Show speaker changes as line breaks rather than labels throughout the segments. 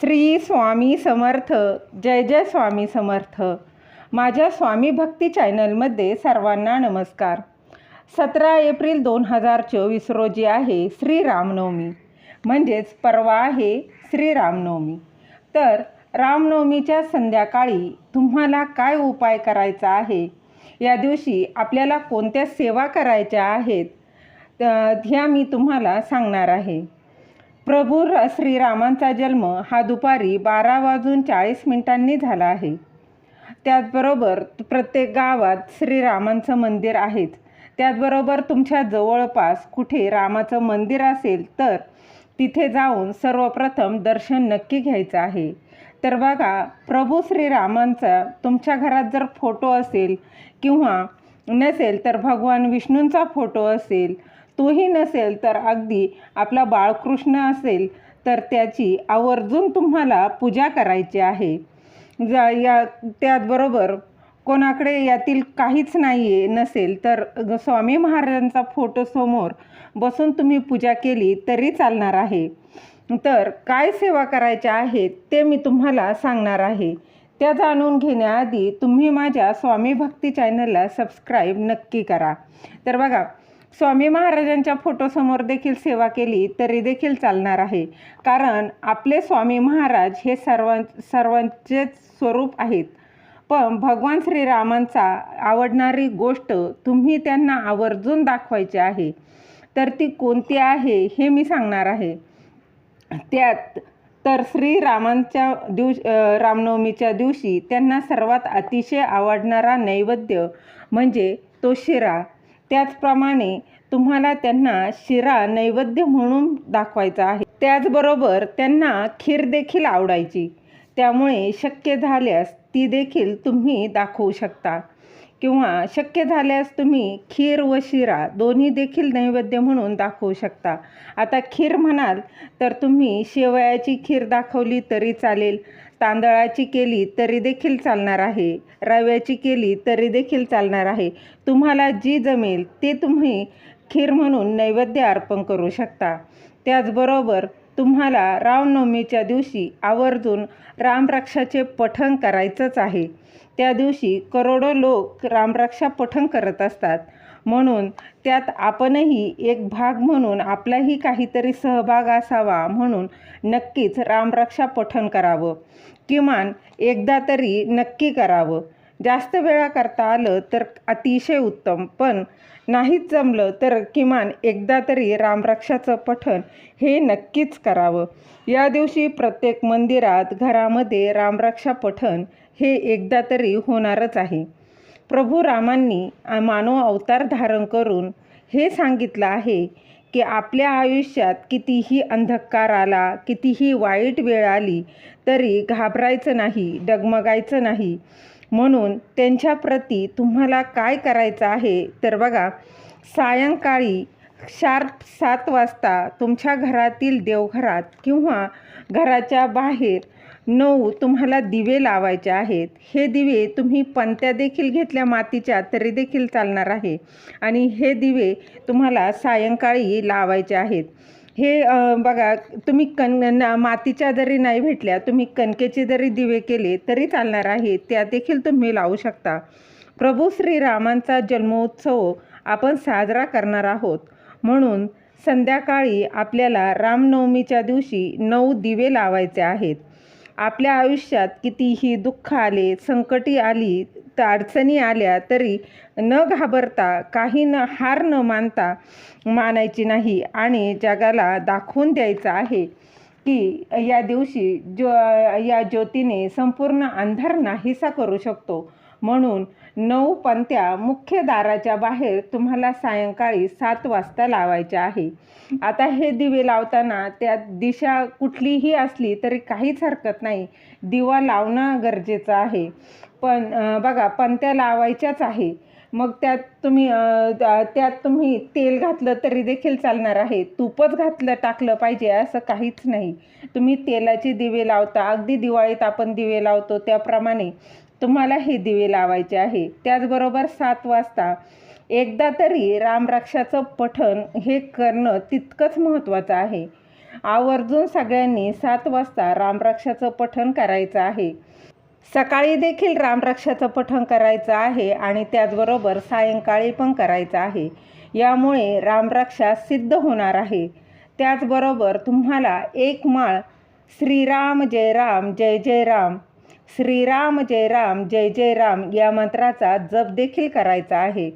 श्री स्वामी समर्थ जय जय स्वामी समर्थ. माझ्या स्वामी भक्ती चॅनलमध्ये सर्वांना नमस्कार. सतरा एप्रिल दोन हजार चोवीस रोजी आहे श्रीरामनवमी म्हणजेच परवा आहे श्रीरामनवमी तर रामनवमीच्या संध्याकाळी तुम्हाला काय उपाय करायचा आहे? या दिवशी आपल्याला कोणत्या सेवा करायच्या आहेत? ह्या मी तुम्हाला सांगणार आहे. प्रभू र- श्रीरामांचा जन्म हा दुपारी बारा वाजून चाळीस मिनिटांनी झाला आहे. त्याचबरोबर प्रत्येक गावात श्रीरामांचं मंदिर आहेच. त्याचबरोबर तुमच्या जवळपास कुठे रामाचं मंदिर असेल तर तिथे जाऊन सर्वप्रथम दर्शन नक्की घ्यायचं आहे. तर बघा प्रभू श्रीरामांचा तुमच्या घरात जर फोटो असेल किंवा नसेल तर भगवान विष्णूंचा फोटो असेल तोही नसेल तर अगदी आपला बाळकृष्ण असेल तर त्याची आवर्जून तुम्हाला पूजा करायची आहे. जा या त्याचबरोबर कोणाकडे यातील काहीच नाही आहे नसेल तर स्वामी महाराजांचा फोटो समोर बसून तुम्ही पूजा केली तरी चालणार आहे. तर काय सेवा करायच्या आहेत ते मी तुम्हाला सांगणार आहे. त्या जाणून घेण्याआधी तुम्ही माझ्या स्वामी भक्ती चॅनलला सबस्क्राईब नक्की करा. तर बघा स्वामी महाराजांच्या फोटोसमोर देखील सेवा केली तरी देखील चालणार आहे. कारण आपले स्वामी महाराज हे सर्वां सर्वांचेच स्वरूप आहेत. पण भगवान श्रीरामांचा आवडणारी गोष्ट तुम्ही त्यांना आवर्जून दाखवायची आहे. तर ती कोणती आहे हे मी सांगणार आहे. त्यात तर श्रीरामांच्या दिवस रामनवमीच्या दिवशी त्यांना सर्वात अतिशय आवडणारा नैवेद्य म्हणजे तो शिरा. त्याचप्रमाणे तुम्हाला त्यांना शिरा नैवेद्य म्हणून दाखवायचा आहे. त्याचबरोबर त्यांना खीर देखील आवडायची. त्यामुळे शक्य झाल्यास ती देखील तुम्ही दाखवू शकता. किंवा शक्य झाल्यास तुम्ही खीर व शिरा दोन्ही देखील नैवेद्य म्हणून दाखवू शकता. आता खीर म्हणाल तर तुम्ही शेवयाची खीर दाखवली तरी चालेल तांदळाची केली तरी देखील चालणार आहे रव्याची केली तरी देखील चालणार आहे. तुम्हाला जी जमेल ते तुम्ही खीर म्हणून नैवेद्य अर्पण करू शकता. त्याचबरोबर तुम्हाला रामनवमीच्या दिवशी आवर्जून रामरक्षाचे पठण करायचंच आहे. त्या दिवशी करोडो लोक रामरक्षा पठण करत असतात. म्हणून त्यात आपणही एक भाग म्हणून आपलाही काहीतरी सहभाग असावा म्हणून नक्कीच रामरक्षा पठण करावं. किमान एकदा तरी नक्की करावं. जास्त वेळा करता आलं तर अतिशय उत्तम. पण नाहीच जमलं तर किमान एकदा तरी रामरक्षाचं पठण हे नक्कीच करावं. या दिवशी प्रत्येक मंदिरात घरामध्ये रामरक्षा पठण हे एकदा तरी होणारच आहे. प्रभू रामांनी मानव अवतार धारण करून हे सांगितलं आहे की आपल्या आयुष्यात कितीही अंधकार आला कितीही वाईट वेळ आली तरी घाबरायचं नाही डगमगायचं नाही. म्हणून त्यांच्याप्रती तुम्हाला काय करायचं आहे? तर बघा सायंकाळी शार्प सात वाजता तुमच्या घरातील देवघरात किंवा घराच्या बाहेर नऊ तुम्हाला दिवे लावायचे आहेत. हे दिवे तुम्ही पंत्या देखील घेतल्या मातीच्या तरी देखील चालणार आहे. आणि हे दिवे तुम्हाला सायंकाळी लावायचे आहेत. हे बघा तुम्ही कन मातीच्या जरी नाही भेटल्या तुम्ही कणकेचे जरी दिवे केले तरी चालणार आहे. त्या देखील तुम्ही लावू शकता. प्रभू श्रीरामांचा जन्मोत्सव आपण साजरा करणार आहोत. म्हणून संध्याकाळी आपल्याला रामनवमीच्या दिवशी नऊ दिवे लावायचे आहेत. आपल्या आयुष्यात कितीही दुःख आले संकटी आली अडचणी आल्या तरी न घाबरता काही न हार न मानता मानायची नाही आणि जगाला दाखवून द्यायचं आहे की या दिवशी जो या ज्योतीने संपूर्ण अंधार नाहीसा करू शकतो. म्हणून नऊ पंत्या मुख्य दाराच्या बाहेर तुम्हाला सायंकाळी सात वाजता लावायच्या आहे. आता हे दिवे लावताना त्यात दिशा कुठलीही असली तरी काहीच हरकत नाही. दिवा लावणं गरजेचं आहे. पण बघा पंत्या लावायच्याच आहे. मग त्यात तुम्ही त्यात तुम्ही तेल घातलं तरी देखील चालणार आहे. तूपच घातलं टाकलं पाहिजे असं काहीच नाही. तुम्ही तेलाचे दिवे लावता. अगदी दिवाळीत आपण दिवे लावतो त्याप्रमाणे. तुम्हाला हे दिवे लावायचे आहे. त्याचबरोबर सात वाजता एकदा तरी रामरक्षाचं पठण हे करणं तितकंच महत्त्वाचं आहे. आवर्जून सगळ्यांनी सात वाजता रामरक्षाचं पठण करायचं आहे. सकाळी देखील रामरक्षाचं पठण करायचं आहे आणि त्याचबरोबर सायंकाळी पण करायचं आहे. यामुळे रामरक्षा सिद्ध होणार आहे. त्याचबरोबर तुम्हाला एक माळ श्रीराम जय राम जय जय राम श्रीराम जय राम जय जय राम या मंत्राचा जप देखील करायचा आहे.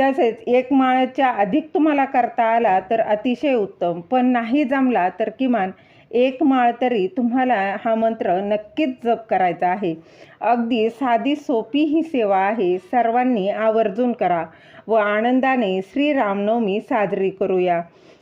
तसेच एक माळच्या अधिक तुम्हाला करता आला तर अतिशय उत्तम. पण नाही जमला तर किमान एक माळ तरी तुम्हाला हा मंत्र नक्कीच जप करायचा आहे. अगदी साधी सोपी ही सेवा आहे. सर्वांनी आवर्जून करा व आनंदाने श्रीरामनवमी साजरी करूया.